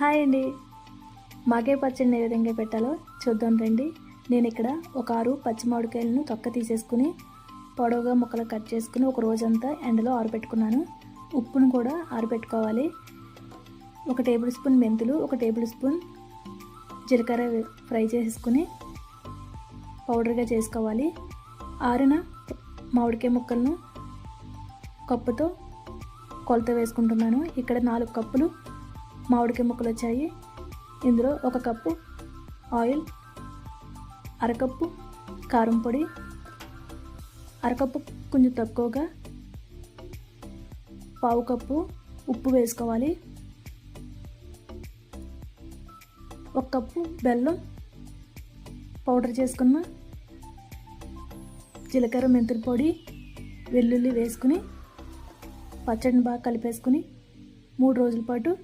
Hi అండి. మాగే పచ్చడిని ఏ విధంగా పెట్టాలో చూద్దాం రండి. నేను ఇక్కడ ఒక ఆరు పచ్చి మామిడికాయలను తొక్క తీసేసుకుని పొడవుగా ముక్కలు కట్ చేసుకుని ఒక రోజంతా ఎండలో ఆరబెట్టుకున్నాను. ఉప్పును కూడా ఆరబెట్టుకోవాలి. ఒక టేబుల్ స్పూన్ మెంతులు ఒక టేబుల్ స్పూన్ జీలకర్ర ఫ్రై చేసుకుని పౌడర్గా చేసుకోవాలి. ఆరిన మామిడికాయ ముక్కలను కప్పుతో కొలత వేసుకుంటున్నాను. ఇక్కడ నాలుగు కప్పులు మామిడికాయ ముక్కలు వచ్చాయి. ఇందులో ఒక కప్పు ఆయిల్ అరకప్పు కారం పొడి అరకప్పు కొంచెం తక్కువగా పావు కప్పు ఉప్పు వేసుకోవాలి. ఒక కప్పు బెల్లం పౌడర్ చేసుకున్న జీలకర్ర మెంతుల పొడి వెల్లుల్లి వేసుకుని పచ్చడిని బాగా కలిపేసుకుని మూడు రోజుల పాటు